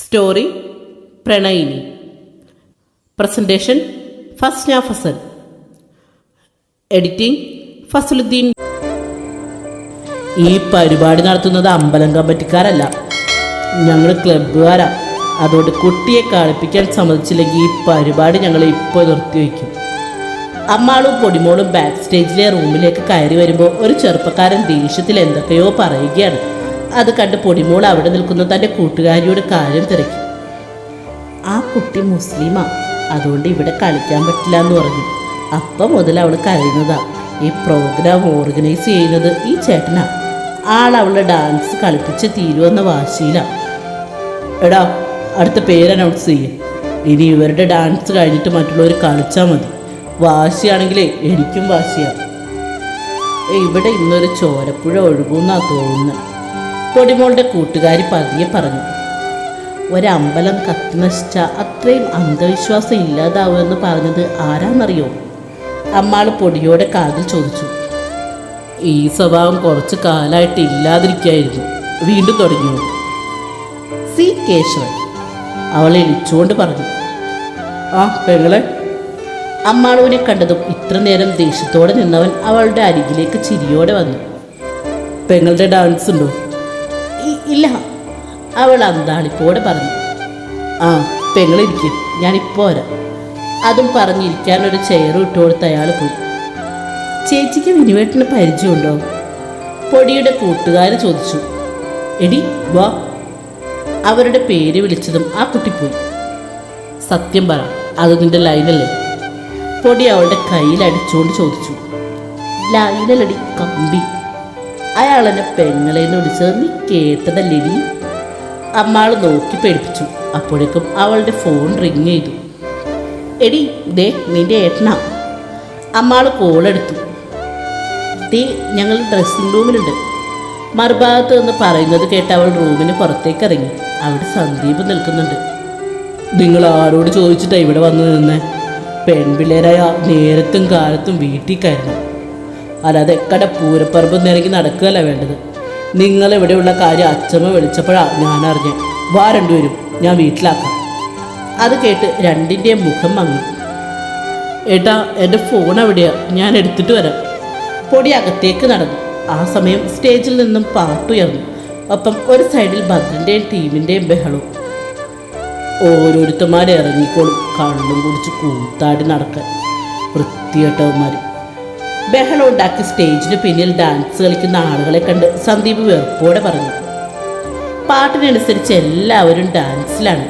Story പ്രണയിനി. Presentation Fasna Fasal editing Fasaluddeen. ഈ പരിപാടി നടത്തുന്നത് അമ്പലം കമ്പറ്റിക്കാരല്ല ഞങ്ങൾ ക്ലബ്ബുകാരാ. അതുകൊണ്ട് കുട്ടിയെ കളിപ്പിക്കാൻ സമ്മതിച്ചില്ലെങ്കിൽ ഈ പരിപാടി ഞങ്ങൾ ഇപ്പോൾ നിർത്തിവെക്കും അമ്മാളും പൊടിമോളും ബാക്ക് സ്റ്റേജിലെ റൂമിലേക്ക് കയറി വരുമ്പോൾ ഒരു ചെറുപ്പക്കാരൻ ദേഷ്യത്തിൽ എന്തൊക്കെയോ പറയുകയാണ്. അത് കണ്ട് പൊടിമോൾ അവിടെ നിൽക്കുന്ന. തന്റെ കൂട്ടുകാരിയോട് കാര്യം തിരക്കി. ആ കുട്ടി മുസ്ലിമാ. അതുകൊണ്ട് ഇവിടെ കളിക്കാൻ പറ്റില്ല എന്ന് പറഞ്ഞു. അപ്പം മുതൽ അവൾ കരയുന്നതാ. ഈ പ്രോഗ്രാം ഓർഗനൈസ് ചെയ്യുന്നത് ഈ ചേട്ടനാ. ആൾ അവളുടെ ഡാൻസ് കളിപ്പിച്ച് തീരുവെന്ന വാശിയിലാണ് എടാ അടുത്ത പേര് അനൗൺസ് ചെയ്യേ. ഇനി ഇവരുടെ ഡാൻസ് കഴിഞ്ഞിട്ട് മറ്റുള്ളവർ കളിച്ചാൽ മതി. വാശിയാണെങ്കിലേ എനിക്കും വാശിയാണ് ഇവിടെ ഇന്നൊരു ചോരപ്പുഴ ഒഴുകുന്നാ തോന്നുന്നത് പൊടിമോളുടെ കൂട്ടുകാരി പതിയെ പറഞ്ഞു ഒരമ്പലം കത്തി നശിച്ച അത്രയും അന്ധവിശ്വാസം ഇല്ലാതാവുമെന്ന് പറഞ്ഞത് ആരാന്നറിയോ? അമ്മാൾ പൊടിയോടെ കാതിൽ ചോദിച്ചു ഈ സ്വഭാവം കുറച്ച് കാലായിട്ട് ഇല്ലാതിരിക്കായിരുന്നു. വീണ്ടും തുടങ്ങിയോ? സി. കേശവൻ. അവളെ ഇളിച്ചുകൊണ്ട് പറഞ്ഞു ആ പെങ്ങളെ. അമ്മാളുവിനെ കണ്ടതും ഇത്ര നേരം ദേഷ്യത്തോടെ നിന്നവൻ അവളുടെ അരികിലേക്ക് ചിരിയോടെ വന്നു പെങ്ങളുടെ ഡാൻസ് ഉണ്ടോ? "ഇ- ഇല്ല. അവൾ അന്താളിപ്പോടെ പറഞ്ഞു. ആ പെങ്ങളിരിക്കും. ഞാനിപ്പോൾ വരാം. അതും പറഞ്ഞിരിക്കാൻ ഒരു ഇട്ട് ഇട്ടുകൊടുത്ത് അയാൾ പോയി. ചേച്ചിക്ക് വിനുവേട്ടിന് പരിചയമുണ്ടോ? പൊടിയുടെ കൂട്ടുകാർ ചോദിച്ചു. എടി വാ. അവരുടെ പേര് വിളിച്ചതും ആ കുട്ടി പോയി. സത്യം പറ അത് നിന്റെ ലൈനല്ലേ? പൊടി അവളുടെ കയ്യിൽ അടിച്ചുകൊണ്ട് ചോദിച്ചു. ലൈനലടി കമ്പി. അയാൾ എന്നെ പെങ്ങളെന്ന് വിളിച്ചത് നീ കേട്ടതല്ലേ നീ അമ്മാൾ നോക്കി പേടിപ്പിച്ചു. അപ്പോഴേക്കും അവളുടെ ഫോൺ റിങ് ചെയ്തു. എടി ദേ നിന്റെ ഏട്ടനാ. അമ്മാൾ കോളെടുത്തു ദേ ഞങ്ങൾ ഡ്രസ്സിംഗ് റൂമിലുണ്ട്. മറുഭാഗത്ത് നിന്ന് പറയുന്നത് കേട്ട് അവൾ റൂമിന് പുറത്തേക്ക് ഇറങ്ങി. അവിടെ സന്ദീപ് നിൽക്കുന്നുണ്ട്. നിങ്ങൾ ആരോട് ചോദിച്ചിട്ടാണ് ഇവിടെ വന്നു നിന്നേ? പെൺപിള്ളേരായ നേരത്തും കാലത്തും വീട്ടിൽ കയറണം. അല്ലാതെ എക്കടെ പൂരപ്പറമ്പ് നിറങ്ങി നടക്കുകയല്ല വേണ്ടത്. നിങ്ങൾ ഇവിടെയുള്ള കാര്യം അച്ഛമ്മ വിളിച്ചപ്പോഴാണ് ഞാൻ അറിഞ്ഞത് വാ രണ്ടുപേരും ഞാൻ വീട്ടിലാക്കാം. അത് കേട്ട് രണ്ടിന്റെയും മുഖം മങ്ങി. ഏട്ടാ എന്റെ ഫോൺ എവിടെയാണ് ഞാൻ എടുത്തിട്ട് വരാം. പൊടി അകത്തേക്ക് നടന്നു. ആ സമയം സ്റ്റേജിൽ നിന്നും പാട്ടുയർന്നു. ഒപ്പം ഒരു സൈഡിൽ ഭദ്രന്റെയും ടീമിന്റെയും ബഹളവും. ഓരോരുത്തന്മാർ ഇറങ്ങിക്കോളും കണ്ണും കുടിച്ച് കൂത്താടി നടക്കാൻ. വൃത്തികെട്ടവന്മാർ ബഹളം ഉണ്ടാക്കി സ്റ്റേജിന് പിന്നിൽ ഡാൻസ് കളിക്കുന്ന ആളുകളെ കണ്ട് സന്ദീപ് വെറുപ്പോടെ പറഞ്ഞു. പാട്ടിനനുസരിച്ച് എല്ലാവരും ഡാൻസിലാണ്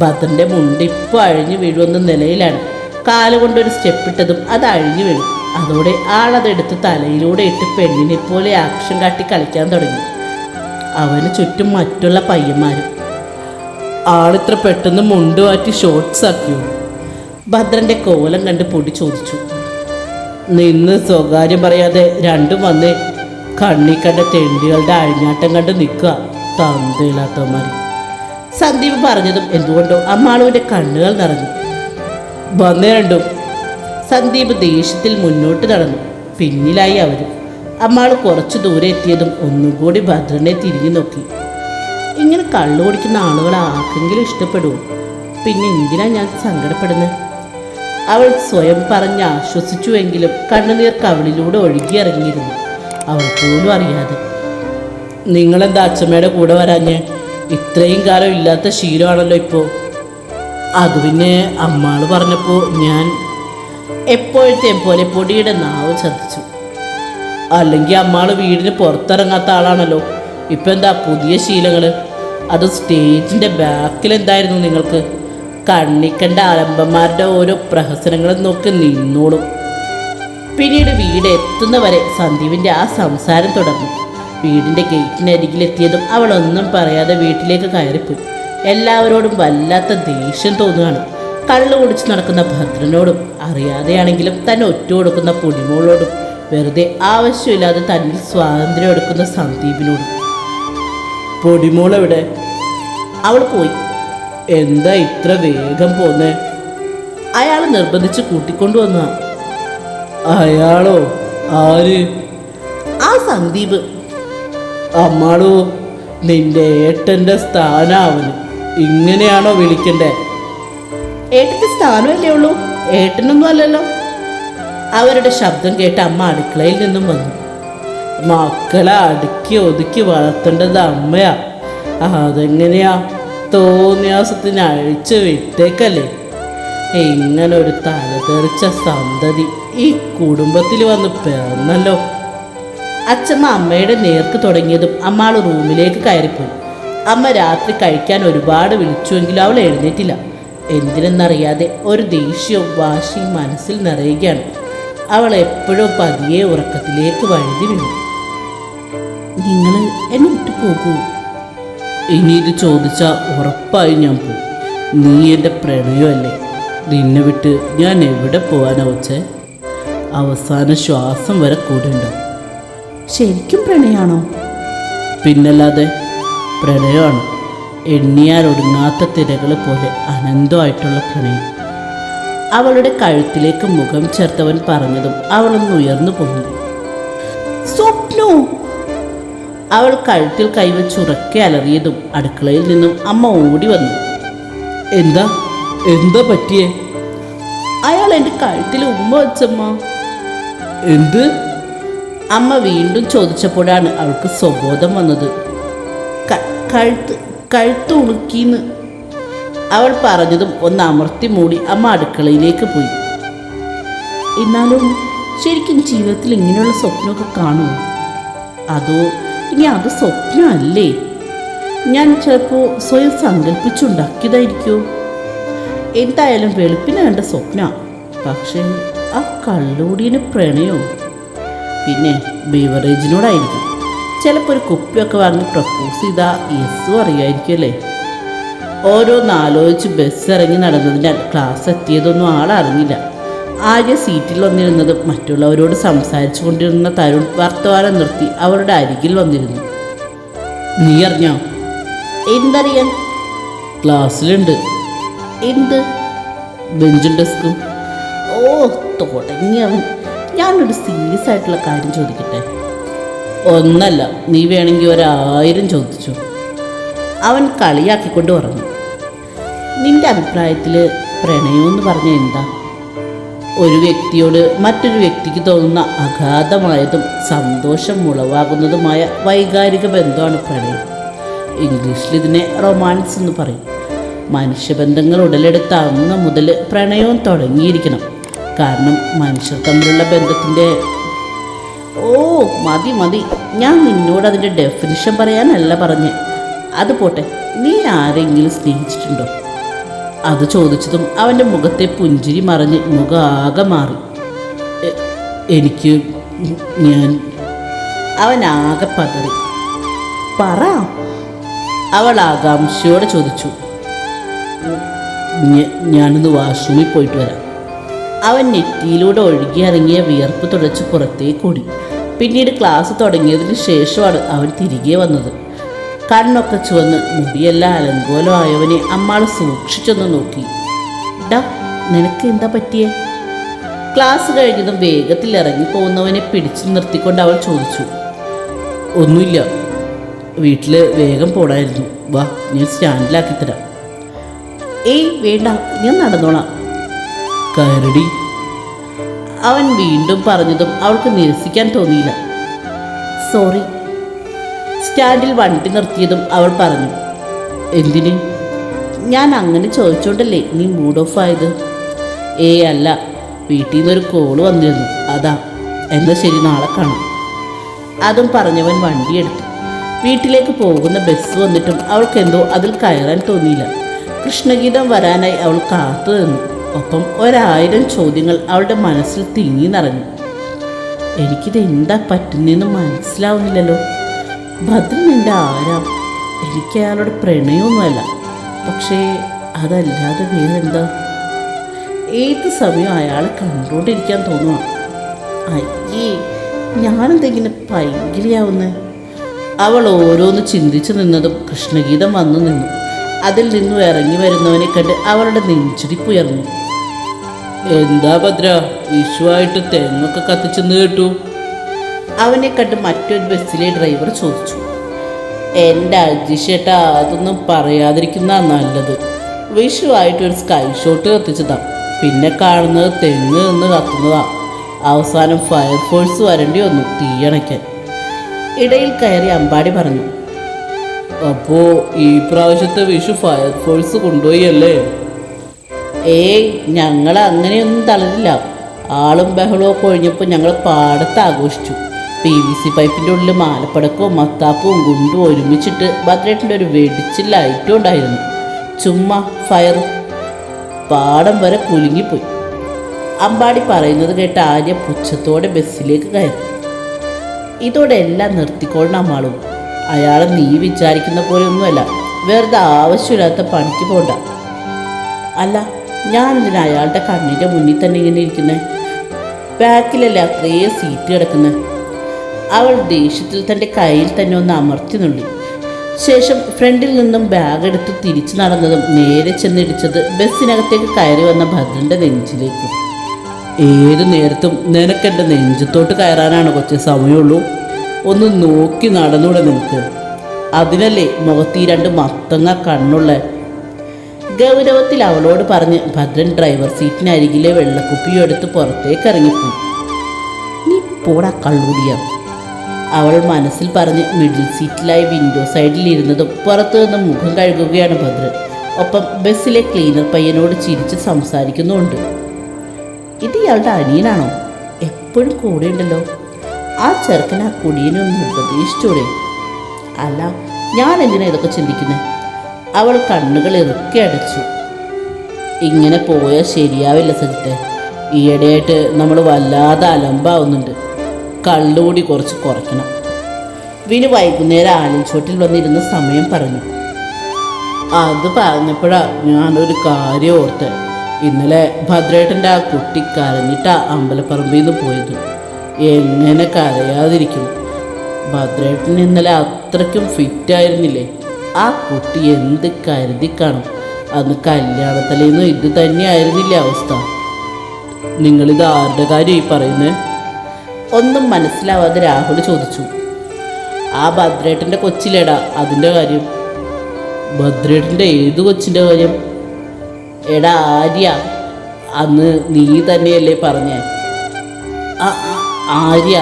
ഭദ്രന്റെ മുണ്ട് ഇപ്പോൾ അഴിഞ്ഞു വീഴുമെന്ന നിലയിലാണ്. കാലുകൊണ്ടൊരു സ്റ്റെപ്പ് ഇട്ടതും അത് അഴിഞ്ഞു വീഴും. അതോടെ ആളതെടുത്ത് തലയിലൂടെ ഇട്ട് പെണ്ണിനെ പോലെ ആക്ഷൻ കാട്ടി കളിക്കാൻ തുടങ്ങി. അവന് ചുറ്റും മറ്റുള്ള പയ്യന്മാരും. ആളിത്ര പെട്ടെന്ന് മുണ്ട് മാറ്റി ഷോർട്സ് ആക്കിയോ? ഭദ്രന്റെ കോലം കണ്ട് പൊടി ചോദിച്ചു. നിന്ന് സ്വകാര്യം പറയാതെ രണ്ടും വന്ന് കണ്ണി കണ്ട തെണ്ടികളുടെ അഴിഞ്ഞാട്ടം കണ്ട് നിൽക്കുക. തന്തയില്ലാത്തവന്മാർ സന്ദീപ് പറഞ്ഞതും എന്തുകൊണ്ടോ അമ്മാളുവിന്റെ കണ്ണുകൾ നിറഞ്ഞു. വന്നേ രണ്ടും. സന്ദീപ് ദേഷ്യത്തിൽ മുന്നോട്ട് നടന്നു. പിന്നിലായി അവരും. അമ്മാൾ കുറച്ചു ദൂരെ എത്തിയതും ഒന്നുകൂടി ഭദ്രനെ തിരിഞ്ഞു നോക്കി. ഇങ്ങനെ കള്ളു കുടിക്കുന്ന ആളുകളെ ആർക്കെങ്കിലും ഇഷ്ടപ്പെടുമോ പിന്നെ എന്തിനാ ഞാൻ സങ്കടപ്പെടുന്നത് അവൾ സ്വയം പറഞ്ഞ് ആശ്വസിച്ചുവെങ്കിലും കണ്ണുനീർ കവിളിലൂടെ ഒഴുകിയിറങ്ങിയിരുന്നു. അവൾ പോലും അറിയാതെ. നിങ്ങളെന്താ അച്ഛമ്മയുടെ കൂടെ വരാഞ്ഞ്? ഇത്രയും കാലം ഇല്ലാത്ത ശീലമാണല്ലോ ഇപ്പോൾ അത് പിന്നെ അമ്മാൾ പറഞ്ഞപ്പോൾ ഞാൻ എപ്പോഴത്തെയും പോലെ പൊടിയുടെ നാവ് ചതിച്ചു. അല്ലെങ്കിൽ അമ്മാൾ വീടിന് പുറത്തിറങ്ങാത്ത ആളാണല്ലോ. ഇപ്പം എന്താ പുതിയ ശീലങ്ങൾ അത് സ്റ്റേജിന്റെ ബാക്കിൽ എന്തായിരുന്നു നിങ്ങൾക്ക്? കണ്ണിക്കണ്ട ആലമ്പന്മാരുടെ ഓരോ പ്രഹസനങ്ങളും നോക്കി നിന്നോളും. പിന്നീട് വീട് എത്തുന്നവരെ സന്ദീപിന്റെ ആ സംസാരം തുടർന്നു. വീടിന്റെ ഗേറ്റിനരികിലെത്തിയതും അവൾ ഒന്നും പറയാതെ വീട്ടിലേക്ക് കയറിപ്പോയി. എല്ലാവരോടും വല്ലാത്ത ദേഷ്യം തോന്നുകയാണ്. കള്ളു കുടിച്ച് നടക്കുന്ന ഭദ്രനോടും അറിയാതെയാണെങ്കിലും തന്നെ ഒറ്റ കൊടുക്കുന്ന പൊടിമോളോടും വെറുതെ ആവശ്യമില്ലാതെ തന്നിൽ സ്വാതന്ത്ര്യം എടുക്കുന്ന സന്ദീപിനോടും. പൊടിമോൾ എവിടെ അവൾ പോയി. എന്താ ഇത്ര വേഗം പോന്നേ? അയാൾ നിർബന്ധിച്ച് കൂട്ടിക്കൊണ്ടുവന്ന അയാളോ? ആര്? ആ സന്ദീപ് അമ്മാളോ നിന്റെ ഏട്ടന്റെ സ്ഥാനാവന് ഇങ്ങനെയാണോ വിളിക്കണ്ടേ? ഏട്ടന്റെ സ്ഥാനമല്ലേ ഉള്ളൂ? ഏട്ടനൊന്നും അല്ലല്ലോ. അവരുടെ ശബ്ദം കേട്ട് അമ്മ അടുക്കളയിൽ നിന്നും വന്നു. മക്കളെ അടുക്കി ഒതുക്കി വളർത്തേണ്ടത് അമ്മയാ. അതെങ്ങനെയാ? തോന്നിയാസത്തിന് അഴിച്ചു വിട്ടേക്കല്ലേ? ഇങ്ങനെ ഒരു തലതെറിച്ച സന്തതി ഈ കുടുംബത്തിൽ വന്ന് പിറന്നല്ലോ. അച്ഛമ്മ അമ്മയുടെ നേർക്ക് തുടങ്ങിയതും അമ്മാൾ റൂമിലേക്ക് കയറിപ്പോയി. അമ്മ രാത്രി കഴിക്കാൻ ഒരുപാട് വിളിച്ചുവെങ്കിലും അവൾ എഴുന്നേറ്റില്ല. എന്തിനെന്നറിയാതെ ഒരു ദേഷ്യവും വാശിയും മനസ്സിൽ നിറയുകയാണ്. അവൾ എപ്പോഴും പതിയെ ഉറക്കത്തിലേക്ക് വഴുതി വീണു. നിങ്ങൾ എന്നെ വിട്ടു പോകൂ. ഇനി ഇത് ചോദിച്ചാൽ ഉറപ്പായി ഞാൻ പോകും നീ എന്റെ പ്രണയമല്ലേ? നിന്നെ വിട്ട് ഞാൻ എവിടെ പോകാനാ വെച്ചേ അവസാന ശ്വാസം വരെ കൂടെ ഉണ്ടാവും ശരിക്കും പ്രണയമാണോ പിന്നല്ലാതെ പ്രണയമാണ് എണ്ണിയാൽ ഒടുങ്ങാത്ത തിരകൾ പോലെ അനന്തമായിട്ടുള്ള പ്രണയം. അവളുടെ കഴുത്തിലേക്ക് മുഖം ചേർത്തവൻ പറഞ്ഞതും അവളൊന്ന് ഉയർന്നു പൊങ്ങി സ്വപ്നോ? അവൾ കഴുത്തിൽ കൈവച്ചുറക്കെ അലറിയതും അടുക്കളയിൽ നിന്നും അമ്മ ഓടി വന്നു. എന്താ? എന്താ പറ്റിയേ? അയാൾ എന്റെ കഴുത്തിൽ ഉമ്മ വെച്ചമ്മ. എന്ത്? അമ്മ വീണ്ടും ചോദിച്ചപ്പോഴാണ് അവൾക്ക് സ്വബോധം വന്നത്. കഴുത്ത് കഴുത്ത് ഉളുക്കിന്ന് അവൾ പറഞ്ഞതും ഒന്ന് അമർത്തി മൂടി അമ്മ അടുക്കളയിലേക്ക് പോയി. എന്നാലും ശരിക്കും ജീവിതത്തിൽ ഇങ്ങനെയുള്ള സ്വപ്നമൊക്കെ കാണുമോ? അതോ ഇനി അത് സ്വപ്നമല്ലേ? ഞാൻ ചിലപ്പോൾ സ്വയം സങ്കല്പിച്ചുണ്ടാക്കിയതായിരിക്കോ. എന്തായാലും വെളുപ്പിന് കണ്ട സ്വപ്ന. പക്ഷേ ആ കള്ളുകൂടിയന് പ്രണയോ? പിന്നെ ബീവറേജിനോടായിരിക്കും. ചിലപ്പോൾ ഒരു കുപ്പിയൊക്കെ വാങ്ങി പ്രപ്പോസ് ചെയ്താൽ യെസ്സും അറിയായിരിക്കുമല്ലേ ഓരോന്നാലോചിച്ച് ബസ് ഇറങ്ങി നടന്നതിനാൽ ക്ലാസ് എത്തിയതൊന്നും ആളറിഞ്ഞില്ല. ആര്യ സീറ്റിൽ വന്നിരുന്നതും മറ്റുള്ളവരോട് സംസാരിച്ചു കൊണ്ടിരുന്ന തരുൺ വർത്തമാനം നിർത്തി അവരുടെ അരികിൽ വന്നിരുന്നു. നീ അറിഞ്ഞോ? എന്തറിയാൻ? ക്ലാസ്സിലുണ്ട്. എന്ത്? ബെഞ്ചും ഡെസ്കും. ഓ തുടങ്ങിയവൻ. ഞാനൊരു സീരിയസ് ആയിട്ടുള്ള കാര്യം ചോദിക്കട്ടെ? ഒന്നല്ല നീ വേണമെങ്കിൽ ഒരായിരം ചോദിച്ചു. അവൻ കളിയാക്കിക്കൊണ്ട് പറഞ്ഞു നിന്റെ അഭിപ്രായത്തിൽ പ്രണയം എന്ന് പറഞ്ഞാൽ എന്താ? ഒരു വ്യക്തിയോട് മറ്റൊരു വ്യക്തിക്ക് തോന്നുന്ന അഗാധമായതും സന്തോഷം ഉളവാകുന്നതുമായ വൈകാരിക ബന്ധമാണ് പ്രണയം. ഇംഗ്ലീഷിൽ ഇതിനെ റൊമാൻസ് എന്ന് പറയും. മനുഷ്യബന്ധങ്ങൾ ഉടലെടുത്ത അന്ന് മുതൽ പ്രണയവും തുടങ്ങിയിരിക്കണം. കാരണം മനുഷ്യർ തമ്മിലുള്ള ബന്ധത്തിന്റെ ഓ മതി മതി. ഞാൻ നിന്നോട് അതിന്റെ ഡെഫിനിഷൻ പറയാനല്ല പറഞ്ഞേ. അത് പോട്ടെ. നീ ആരെങ്കിലും സ്നേഹിച്ചിട്ടുണ്ടോ? അത് ചോദിച്ചതും അവന്റെ മുഖത്തെ പുഞ്ചിരി മറിഞ്ഞ് മുഖാകെ മാറി. എനിക്ക് ഞാൻ അവൻ ആകെ പതറി. പറ. അവൾ ആകാംക്ഷയോടെ ചോദിച്ചു. "ഞ- ഞാനിന്ന് വാഷ്റൂമിൽ പോയിട്ട് വരാം. അവൻ നെറ്റിയിലൂടെ ഒഴുകിയിറങ്ങിയ വിയർപ്പ് തുടച്ച് പുറത്തേക്കൂടി പിന്നീട് ക്ലാസ് തുടങ്ങിയതിന് ശേഷമാണ് അവൻ തിരികെ വന്നത്. കണ്ണൊക്കെ ചുവന്ന് മുടിയെല്ലാം അലങ്കോലമായവനെ അമ്മാൾ സൂക്ഷിച്ചൊന്ന് നോക്കി. ഡാ നിനക്ക് എന്താ പറ്റിയേ? ക്ലാസ് കഴിഞ്ഞതും വേഗത്തിൽ ഇറങ്ങി പോകുന്നവനെ പിടിച്ചു നിർത്തിക്കൊണ്ട് അവൾ ചോദിച്ചു. ഒന്നുമില്ല. വീട്ടിൽ വേഗം പോടായിരുന്നു. വാ ഞാൻ സ്റ്റാൻഡിലാക്കി തരാം. ഏയ് വേണ്ട. ഞാൻ നടന്നോളാം. കരടി അവൻ വീണ്ടും പറഞ്ഞതും അവൾക്ക് നിരസിക്കാൻ തോന്നിയില്ല. സോറി സ്റ്റാൻഡിൽ വണ്ടി നിർത്തിയതും അവൾ പറഞ്ഞു എന്തിന്? ഞാൻ അങ്ങനെ ചോദിച്ചോണ്ടല്ലേ നീ മൂഡ് ഓഫ് ആയത്? ഏ അല്ല വീട്ടിൽ നിന്നൊരു കോൾ വന്നിരുന്നു അതാ. എന്നാൽ ശരി നാളെ കാണാം. അതും പറഞ്ഞവൻ വണ്ടിയെടുത്തു വീട്ടിലേക്ക് പോകുന്ന ബസ് വന്നിട്ടും അവൾക്കെന്തോ അതിൽ കയറാൻ തോന്നിയില്ല. കൃഷ്ണഗീതം വരാനായി അവൾ കാത്തു നിന്നു. ഒപ്പം ഒരായിരം ചോദ്യങ്ങൾ അവളുടെ മനസ്സിൽ തിങ്ങി നിറഞ്ഞു. എനിക്കിത് എന്താ പറ്റുന്നതെന്ന് മനസ്സിലാവുന്നില്ലല്ലോ. ഭദ്രൻ എന്റെ ആരാ? എനിക്ക് അയാളോട് പ്രണയമൊന്നുമല്ല. പക്ഷേ അതല്ലാതെ വേറെന്താ? ഏത് സമയം അയാളെ കണ്ടുകൊണ്ടിരിക്കാൻ തോന്നുക അയ്യേ ഞാനെന്തെങ്കിലും പൈങ്കിളിയാവുന്നേ? അവൾ ഓരോന്ന് ചിന്തിച്ചു നിന്നതും കൃഷ്ണഗീതം വന്നു നിന്നു. അതിൽ നിന്നും ഇറങ്ങി വരുന്നവനെ കണ്ട് അവളുടെ നെഞ്ചിടിപ്പുയർന്നു. എന്താ ഭദ്ര? വിഷുവായിട്ട് തെങ്ങൊക്കെ കത്തിച്ചെന്ന് കേട്ടു. അവനെ കണ്ട് മറ്റൊരു ബസ്സിലെ ഡ്രൈവർ ചോദിച്ചു എന്റെ അജിഷേട്ടാ അതൊന്നും പറയാതിരിക്കുന്ന നല്ലത്. ഒരു സ്കൈ ഷോട്ട് കത്തിച്ചതാണ് പിന്നെ കാണുന്നത് തെങ്ങ് നിന്ന് കത്തുന്നതാണ് അവസാനം ഫയർഫോഴ്സ് വരേണ്ടി വന്നു തീയണയ്ക്കാൻ. ഇടയിൽ കയറി അമ്പാടി പറഞ്ഞു അപ്പോ ഈ പ്രാവശ്യത്തെ വിഷു ഫയർഫോഴ്സ് കൊണ്ടുപോയി അല്ലേ ഏയ് ഞങ്ങൾ അങ്ങനെയൊന്നും തളരില്ല ആളും ബഹളവും ഒക്കെ ഒഴിഞ്ഞപ്പോൾ ഞങ്ങൾ പാടത്ത് ആഘോഷിച്ചു. പി വി സി പൈപ്പിന്റെ ഉള്ളിൽ മാലപ്പടക്കവും മത്താപ്പവും ഗുണ്ടും ഒരുമിച്ചിട്ട് ഭദ്രേട്ടന്റെ ഒരു വെടിച്ച് ലൈറ്റും ഉണ്ടായിരുന്നു. ചുമ്മാ ഫയർ പാടം വരെ കുലുങ്ങിപ്പോയി. അമ്പാടി പറയുന്നത് കേട്ട് ആര്യ പുച്ഛത്തോടെ ബസ്സിലേക്ക് കയറി. ഇതോടെ എല്ലാം നിർത്തിക്കൊള്ളണം അമ്മാളും. അയാളെ നീ വിചാരിക്കുന്ന പോലെ ഒന്നുമല്ല വെറുതെ ആവശ്യമില്ലാത്ത പണിക്ക് പോണ്ട. അല്ല ഞാൻ എന്തിനാ അയാളുടെ കണ്ണിന്റെ മുന്നിൽ തന്നെ ഇങ്ങനെ ഇരിക്കുന്നത് ബാക്കിലല്ലേ അത്രയേ സീറ്റ് കിടക്കുന്നത് അവൾ ദേഷ്യത്തിൽ തന്റെ കയ്യിൽ തന്നെ ഒന്ന് അമർത്തി നുള്ളി ശേഷം ഫ്രണ്ടിൽ നിന്നും ബാഗ് എടുത്ത് തിരിച്ചു നടന്നതും നേരെ ചെന്നിടിച്ചത് ബസ്സിനകത്തേക്ക് കയറി വന്ന ഭദ്രന്റെ നെഞ്ചിലേക്ക്. ഏത് നേരത്തും നിനക്കെന്റെ നെഞ്ചത്തോട്ട് കയറാനാണ് കുറച്ച് സമയമുള്ളൂ. ഒന്ന് നോക്കി നടന്നൂടെ നിനക്ക്. അതിനല്ലേ മുഖത്ത് ഈ രണ്ട് മത്തങ്ങ കണ്ണുള്ള? ഗൗരവത്തിൽ അവളോട് പറഞ്ഞ് ഭദ്രൻ ഡ്രൈവർ സീറ്റിനരികിലെ വെള്ളക്കുപ്പിയും എടുത്ത് പുറത്തേക്ക് ഇറങ്ങിപ്പോയി. നീ പോടാ കള്ളൂടിയ. അവൾ മനസ്സിൽ പറഞ്ഞ് മിഡിൽ സീറ്റിലായി വിൻഡോ സൈഡിൽ ഇരുന്നതും പുറത്തു നിന്ന് മുഖം കഴുകുകയാണ് ഭദ്രൻ. ഒപ്പം ബസ്സിലെ ക്ലീനർ പയ്യനോട് ചിരിച്ച് സംസാരിക്കുന്നുണ്ട് ഇത് ഇയാളുടെ അനിയനാണോ? എപ്പോഴും കൂടെ ഉണ്ടല്ലോ ആ ചെറുക്കൻ ആ കുടിയനെ ഒന്ന് അല്ല ഞാൻ എന്തിനാ ഇതൊക്കെ ചിന്തിക്കുന്നത് അവൾ കണ്ണുകൾ ഇറുക്കി അടച്ചു. ഇങ്ങനെ പോയാൽ ശരിയാവില്ല സജിത്തെ. ഈയിടെയായിട്ട് നമ്മൾ വല്ലാതെ അലമ്പാവുന്നുണ്ട്. കള്ളുകൂടി കുറച്ച് കുറയ്ക്കണം. വിനു വൈകുന്നേരം ആലിൻചോട്ടിൽ വന്നിരുന്ന സമയം പറഞ്ഞു. അത് പറഞ്ഞപ്പോഴാ ഞാനൊരു കാര്യം ഓർത്ത്. ഇന്നലെ ഭദ്രേട്ടന്റെ ആ കുട്ടി കരഞ്ഞിട്ടാ അമ്പലപ്പറമ്പിൽ നിന്ന് പോയത്. എങ്ങനെ കരയാതിരിക്കും? ഭദ്രേട്ടൻ ഇന്നലെ അത്രയ്ക്കും ഫിറ്റായിരുന്നില്ലേ? ആ കുട്ടി എന്ത് കരുതി കാണും? അന്ന് കല്യാണത്തലേന്ന് ഇത് തന്നെയായിരുന്നില്ലേ അവസ്ഥ? നിങ്ങളിത് ആരുടെ കാര്യം ഈ പറയുന്നത് ഒന്നും മനസ്സിലാവാതെ രാഹുൽ ചോദിച്ചു. ആ ഭദ്രേട്ടന്റെ കൊച്ചിലേടാ അതിന്റെ കാര്യം? ഭദ്രേട്ടന്റെ ഏത് കൊച്ചിന്റെ കാര്യം? എടാ ആര്യ അന്ന് നീ തന്നെയല്ലേ പറഞ്ഞേ? ആര്യ?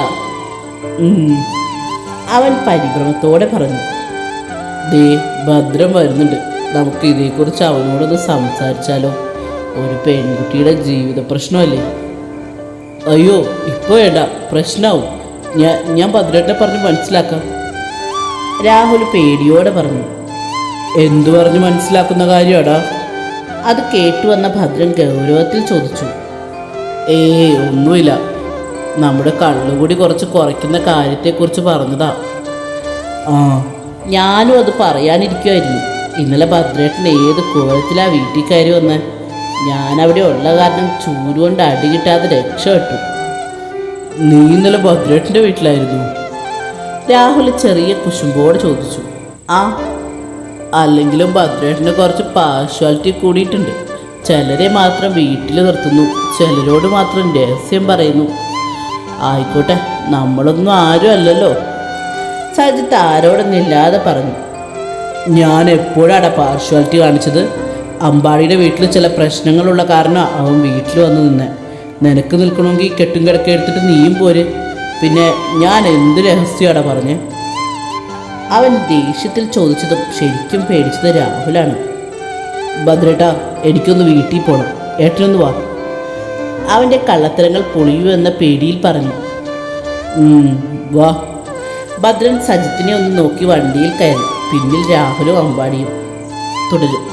അവൻ പരിഭ്രമത്തോടെ പറഞ്ഞു. ദേ ഭദ്രം വരുന്നുണ്ട്. നമുക്ക് ഇതേക്കുറിച്ച് അവനോടൊന്ന് സംസാരിച്ചാലോ? ഒരു പെൺകുട്ടിയുടെ ജീവിത പ്രശ്നമല്ലേ? അയ്യോ ഇപ്പോൾ വേണ്ട പ്രശ്നമാവും ഞാൻ ഞാൻ ഭദ്രേട്ടനെ പറഞ്ഞ് മനസ്സിലാക്കാം. രാഹുൽ പേടിയോടെ പറഞ്ഞു. എന്തു പറഞ്ഞ് മനസ്സിലാക്കുന്ന കാര്യമാടാ അത് കേട്ടു വന്ന ഭദ്രൻ ഗൗരവത്തിൽ ചോദിച്ചു. ഏയ് ഒന്നുമില്ല. നമ്മുടെ കള്ളുകൂടി കുറച്ച് കുറയ്ക്കുന്ന കാര്യത്തെക്കുറിച്ച് പറഞ്ഞതാ. ആ ഞാനും അത് പറയാനിരിക്കുമായിരുന്നു ഇന്നലെ ഭദ്രേട്ടൻ ഏത് കോലത്തിലാ വീട്ടിൽ കയറി വന്ന്? ഞാനവിടെ ഉള്ള കാരണം ചൂരുകൊണ്ട് അടി കിട്ടാതെ രക്ഷപ്പെട്ടു. നീ ഇന്നലെ ഭദ്രേട്ടന്റെ വീട്ടിലായിരുന്നു? രാഹുൽ ചെറിയ കുശുമ്പോടെ ചോദിച്ചു. ആ അല്ലെങ്കിലും ഭദ്രേട്ടന് കുറച്ച് പാർഷ്വാലിറ്റി കൂടിയിട്ടുണ്ട്. ചിലരെ മാത്രം വീട്ടിൽ നിർത്തുന്നു ചിലരോട് മാത്രം രഹസ്യം പറയുന്നു. ആയിക്കോട്ടെ നമ്മളൊന്നും ആരും അല്ലല്ലോ. സജിത്ത് ആരോടൊന്നില്ലാതെ പറഞ്ഞു. ഞാൻ എപ്പോഴാണ് പാർഷ്വാലിറ്റി കാണിച്ചത്? അമ്പാടിയുടെ വീട്ടിൽ ചില പ്രശ്നങ്ങളുള്ള കാരണം അവൻ വീട്ടിൽ വന്ന് നിന്നെ. നിനക്ക് നിൽക്കണമെങ്കിൽ കെട്ടും കിടക്ക എടുത്തിട്ട് നീയും പോര്. പിന്നെ ഞാൻ എന്ത് രഹസ്യമാടാ പറഞ്ഞേ? അവൻ ദേഷ്യത്തിൽ ചോദിച്ചതും ശരിക്കും പേടിച്ചത് രാഹുലാണ്. ഭദ്രട്ട എനിക്കൊന്ന് വീട്ടിൽ പോകണം ഏട്ടനൊന്ന് വാ. അവന്റെ കള്ളത്തരങ്ങൾ പൊളിയൂ എന്ന പേടിയിൽ പറഞ്ഞു. "ഉം, വാ. ഭദ്രൻ സജിത്തിനെ ഒന്ന് നോക്കി വണ്ടിയിൽ കയറി. പിന്നിൽ രാഹുലും അമ്പാടിയും തുടരും.